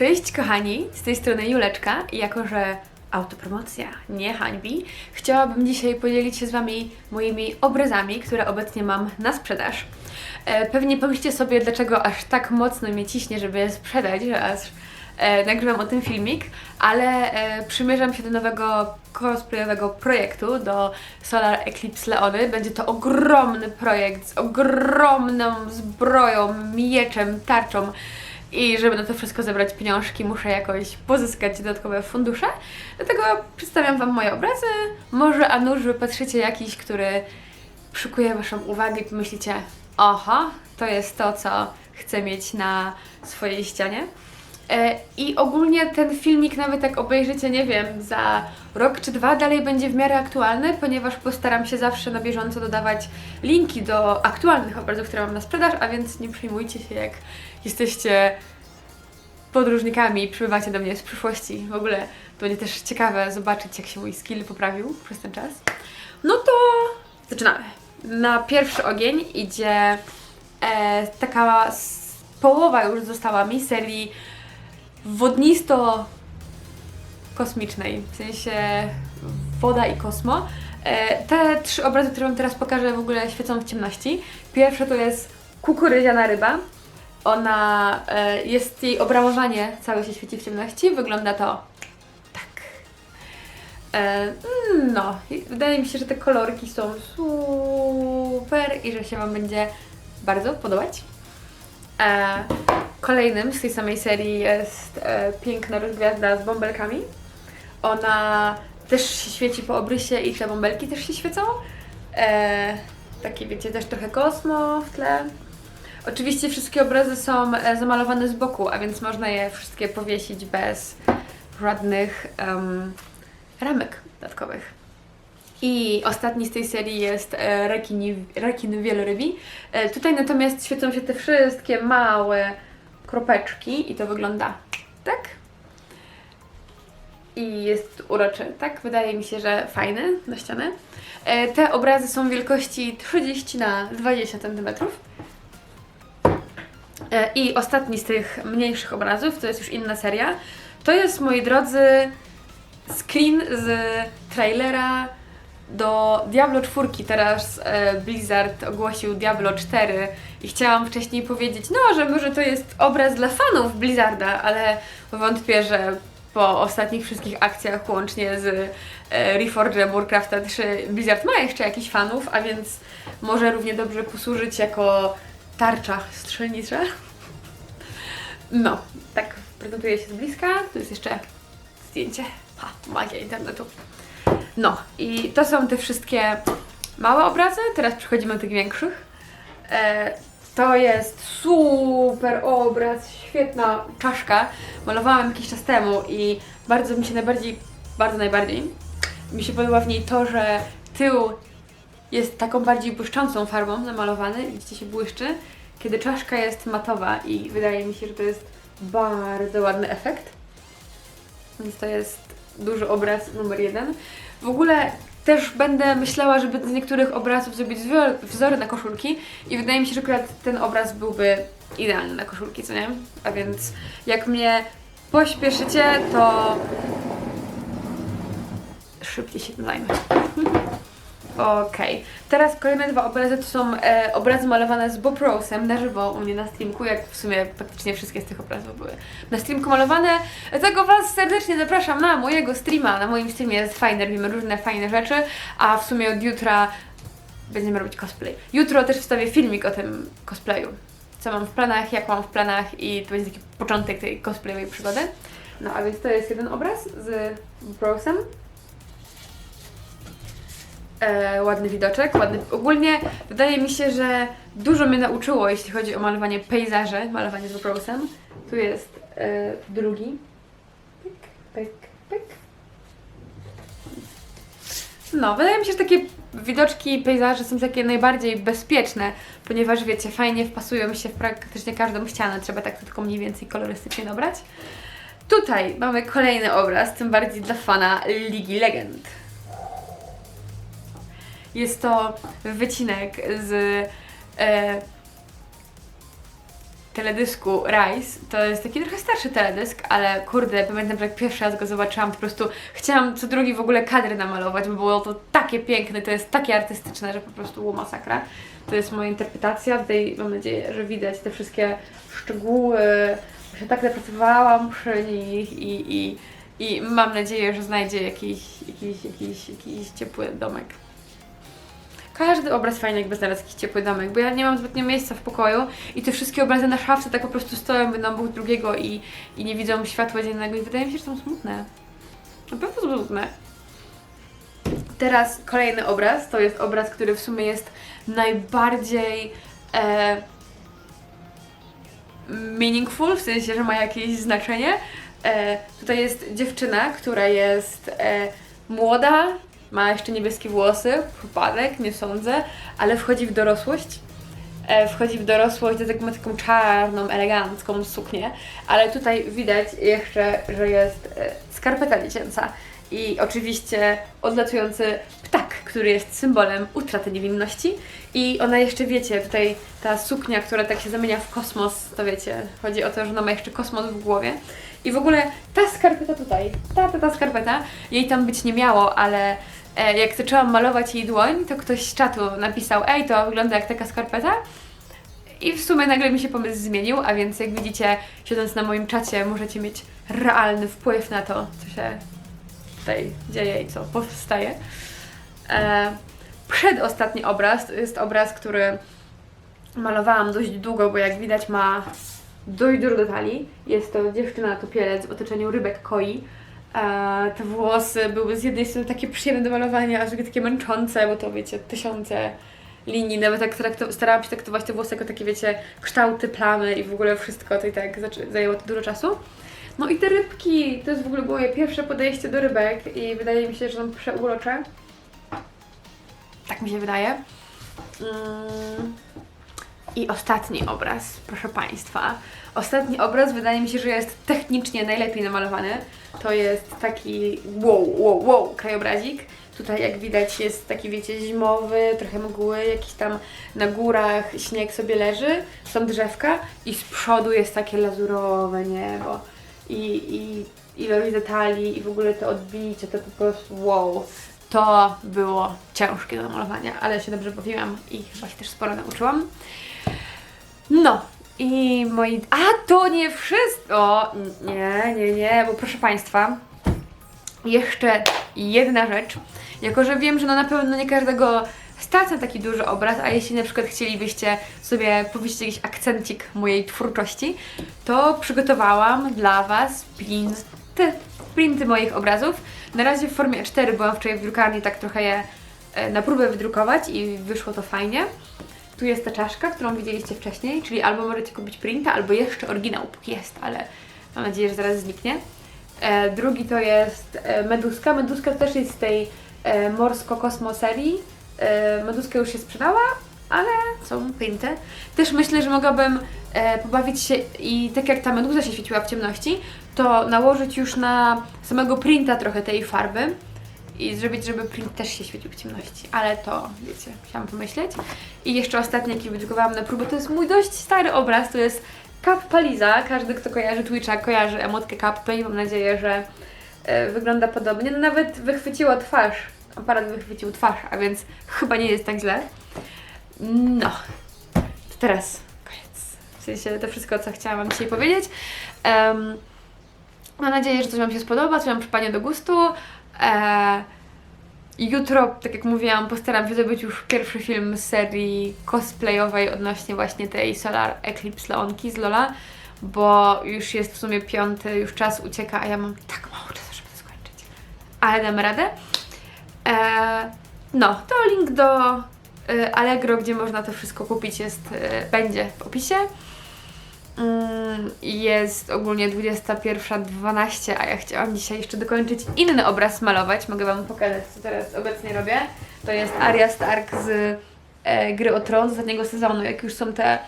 Cześć kochani, z tej strony Juleczka i jako, że autopromocja nie hańbi, chciałabym dzisiaj podzielić się z Wami moimi obrazami, które obecnie mam na sprzedaż. E, pewnie pomyślcie sobie, dlaczego aż tak mocno mnie ciśnie, żeby je sprzedać, że aż e, nagrywam o tym filmik, ale e, przymierzam się do nowego cosplayowego projektu, do Solar Eclipse Leony. Będzie to ogromny projekt z ogromną zbroją, mieczem, tarczą. I żeby na to wszystko zebrać pieniążki, muszę jakoś pozyskać dodatkowe fundusze. Dlatego przedstawiam Wam moje obrazy. Może a wypatrzycie jakiś, który przykuje Waszą uwagę i pomyślicie, aha, to jest to, co chcę mieć na swojej ścianie. E, I ogólnie ten filmik, nawet jak obejrzycie, nie wiem, za rok czy dwa, dalej będzie w miarę aktualny, ponieważ postaram się zawsze na bieżąco dodawać linki do aktualnych obrazów, które mam na sprzedaż, a więc nie przejmujcie się, jak jesteście podróżnikami i przybywacie do mnie z przyszłości. W ogóle to będzie też ciekawe zobaczyć, jak się mój skill poprawił przez ten czas. No to zaczynamy. Na pierwszy ogień idzie e, taka połowa już została mi serii wodnisto-kosmicznej, w sensie woda i kosmo. E, te trzy obrazy, które Wam teraz pokażę, w ogóle świecą w ciemności. Pierwsze to jest kukurydziana ryba. Ona, e, jest jej obramowanie całe się świeci w ciemności. Wygląda to tak. E, mm, no, wydaje mi się, że te kolorki są super i że się Wam będzie bardzo podobać. Kolejnym z tej samej serii jest e, piękna rozgwiazda z bąbelkami. Ona też się świeci po obrysie i te bąbelki też się świecą. E, takie wiecie, też trochę kosmo w tle. Oczywiście wszystkie obrazy są e, zamalowane z boku, a więc można je wszystkie powiesić bez żadnych ramek dodatkowych. I ostatni z tej serii jest e, rekin, rekin wielorybi. E, tutaj natomiast świecą się te wszystkie małe kropeczki i to wygląda tak. I jest uroczy, tak? Wydaje mi się, że fajny na ścianę. E, te obrazy są wielkości 30 na 20 cm. E, I ostatni z tych mniejszych obrazów, to jest już inna seria, to jest, moi drodzy, screen z trailera do Diablo 4. Teraz e, Blizzard ogłosił Diablo 4 i chciałam wcześniej powiedzieć, no, że może to jest obraz dla fanów Blizzarda, ale wątpię, że po ostatnich wszystkich akcjach łącznie z e, Reforged Warcrafta 3 Blizzard ma jeszcze jakichś fanów, a więc może równie dobrze posłużyć jako tarcza strzelnicza. No, tak prezentuje się z bliska. Tu jest jeszcze zdjęcie. Ha, magia internetu. No, i to są te wszystkie małe obrazy. Teraz przechodzimy do tych większych. E, to jest super obraz, świetna czaszka. Malowałam jakiś czas temu i bardzo mi się najbardziej, bardzo najbardziej mi się podoba w niej to, że tył jest taką bardziej błyszczącą farbą namalowany, widzicie się błyszczy, kiedy czaszka jest matowa i wydaje mi się, że to jest bardzo ładny efekt. Więc to jest duży obraz numer jeden. W ogóle też będę myślała, żeby z niektórych obrazów zrobić wzor- wzory na koszulki i wydaje mi się, że akurat ten obraz byłby idealny na koszulki, co nie? A więc jak mnie pośpieszycie, to szybciej się tym zajmę. Okej. Teraz kolejne dwa obrazy to są e, obrazy malowane z Bob Rose'em na żywo u mnie na streamku, jak w sumie praktycznie wszystkie z tych obrazów były na streamku malowane. Dlatego Was serdecznie zapraszam na mojego streama. Na moim streamie jest fajne, robimy różne fajne rzeczy, a w sumie od jutra będziemy robić cosplay. Jutro też wstawię filmik o tym cosplayu. Co mam w planach, jak mam w planach i to będzie taki początek tej cosplayowej przygody. No a więc to jest jeden obraz z Bob Rose'em e, ładny widoczek, ładny. Ogólnie wydaje mi się, że dużo mnie nauczyło, jeśli chodzi o malowanie pejzaży, malowanie z Bobrosem. Tu jest e, drugi. Pyk, pyk, pyk. No, wydaje mi się, że takie widoczki pejzaży są takie najbardziej bezpieczne, ponieważ wiecie, fajnie wpasują się w praktycznie każdą ścianę, trzeba tak tylko mniej więcej kolorystycznie dobrać. Tutaj mamy kolejny obraz, tym bardziej dla fana Ligi Legend. Jest to wycinek z e, teledysku Rise. To jest taki trochę starszy teledysk, ale kurde, pamiętam, że jak pierwszy raz go zobaczyłam, po prostu chciałam co drugi w ogóle kadry namalować, bo było to takie piękne, to jest takie artystyczne, że po prostu było masakra. To jest moja interpretacja, tutaj mam nadzieję, że widać te wszystkie szczegóły, się tak napracowałam przy nich i, i, i mam nadzieję, że znajdzie jakiś, jakiś, jakiś, jakiś ciepły domek. Każdy obraz fajnie jakby znalazł jakiś ciepły domek, bo ja nie mam zbytnio miejsca w pokoju i te wszystkie obrazy na szafce tak po prostu stoją jedno obok drugiego i, i nie widzą światła dziennego i wydaje mi się, że są smutne. Na pewno smutne. Teraz kolejny obraz, to jest obraz, który w sumie jest najbardziej e, meaningful, w sensie, że ma jakieś znaczenie. E, tutaj jest dziewczyna, która jest e, młoda, ma jeszcze niebieskie włosy, przypadek, nie sądzę, ale wchodzi w dorosłość. E, wchodzi w dorosłość, do tego ma taką czarną, elegancką suknię, ale tutaj widać jeszcze, że jest e, skarpeta dziecięca i oczywiście odlatujący ptak, który jest symbolem utraty niewinności. I ona jeszcze, wiecie, tutaj ta suknia, która tak się zamienia w kosmos, to wiecie, chodzi o to, że ona ma jeszcze kosmos w głowie. I w ogóle ta skarpeta tutaj, ta, ta, ta skarpeta, jej tam być nie miało, ale e, jak zaczęłam malować jej dłoń, to ktoś z czatu napisał, ej, to wygląda jak taka skarpeta. I w sumie nagle mi się pomysł zmienił, a więc jak widzicie, siedząc na moim czacie, możecie mieć realny wpływ na to, co się tutaj dzieje i co powstaje. E, przedostatni obraz to jest obraz, który malowałam dość długo, bo jak widać ma dość dużo detali. Jest to dziewczyna topielec w otoczeniu rybek koi. E, te włosy były z jednej strony takie przyjemne do malowania, a z drugiej takie męczące, bo to wiecie, tysiące linii, nawet traktu- starałam się traktować te włosy jako takie, wiecie, kształty, plamy i w ogóle wszystko, to i tak zajęło to dużo czasu. No i te rybki, to jest w ogóle moje pierwsze podejście do rybek i wydaje mi się, że są przeurocze. Tak mi się wydaje. Mm. I ostatni obraz, proszę Państwa. Ostatni obraz wydaje mi się, że jest technicznie najlepiej namalowany. To jest taki wow, wow, wow krajobrazik. Tutaj jak widać jest taki, wiecie, zimowy, trochę mgły, jakiś tam na górach śnieg sobie leży, są drzewka i z przodu jest takie lazurowe niebo. I, i ilość detali i w ogóle te odbicie, to po prostu wow. To było ciężkie do namalowania, ale się dobrze bawiłam i chyba się też sporo nauczyłam. No i moi... A to nie wszystko! Nie, nie, nie, bo proszę Państwa, jeszcze jedna rzecz. Jako, że wiem, że no na pewno nie każdego stać na taki duży obraz, a jeśli na przykład chcielibyście sobie powiedzieć jakiś akcencik mojej twórczości, to przygotowałam dla Was printy, printy moich obrazów. Na razie w formie A4 byłam wczoraj w drukarni tak trochę je e, na próbę wydrukować i wyszło to fajnie. Tu jest ta czaszka, którą widzieliście wcześniej, czyli albo możecie kupić printa, albo jeszcze oryginał, póki jest, ale mam nadzieję, że zaraz zniknie. E, drugi to jest e, meduska. Meduska też jest z tej e, morsko-kosmo serii. E, meduskę już się sprzedała, ale są printy. Też myślę, że mogłabym e, pobawić się i tak jak ta meduza się świeciła w ciemności, to nałożyć już na samego printa trochę tej farby i zrobić, żeby print też się świecił w ciemności. Ale to, wiecie, musiałam pomyśleć. I jeszcze ostatni, jaki wydrukowałam na próbę, to jest mój dość stary obraz, to jest Cap Paliza. Każdy, kto kojarzy Twitcha, kojarzy emotkę Cap Play. Mam nadzieję, że e, wygląda podobnie. No nawet wychwyciło twarz. Aparat wychwycił twarz, a więc chyba nie jest tak źle. No, to teraz koniec. W sensie to wszystko, co chciałam Wam dzisiaj powiedzieć. Em, mam nadzieję, że coś Wam się spodoba, coś Wam przypadnie do gustu. E, jutro, tak jak mówiłam, postaram się zrobić już pierwszy film z serii cosplayowej odnośnie właśnie tej Solar Eclipse Leonki z Lola, bo już jest w sumie piąty, już czas ucieka, a ja mam tak mało czasu, żeby to skończyć. Ale damy radę. E, no, to link do e, Allegro, gdzie można to wszystko kupić, jest, e, będzie w opisie. Mm, Jest ogólnie 21.12, a ja chciałam dzisiaj jeszcze dokończyć inny obraz malować. Mogę Wam pokazać, co teraz obecnie robię. To jest Arya Stark z e, Gry o Tron z ostatniego sezonu, jak już są te,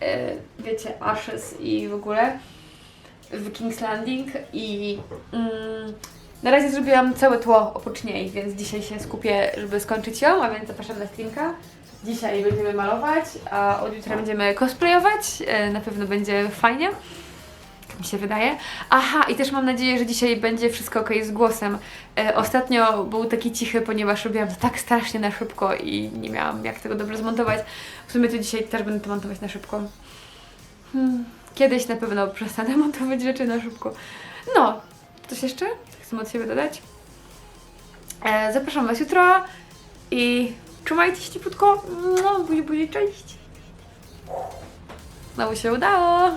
e, wiecie, Ashes i w ogóle w King's Landing i mm, na razie zrobiłam całe tło oprócz niej, więc dzisiaj się skupię, żeby skończyć ją, a więc zapraszam na streamka. Dzisiaj będziemy malować, a od jutra będziemy cosplayować. E, Na pewno będzie fajnie. Tak mi się wydaje. Aha, i też mam nadzieję, że dzisiaj będzie wszystko ok z głosem. E, ostatnio był taki cichy, ponieważ robiłam to tak strasznie na szybko i nie miałam jak tego dobrze zmontować. W sumie to dzisiaj też będę to montować na szybko. Hmm, kiedyś na pewno przestanę montować rzeczy na szybko. No, coś jeszcze? Chcę od siebie dodać? E, zapraszam Was jutro i trzymajcie się ciepłutko. No, buzi, buzi, cześć. Znowu się udało.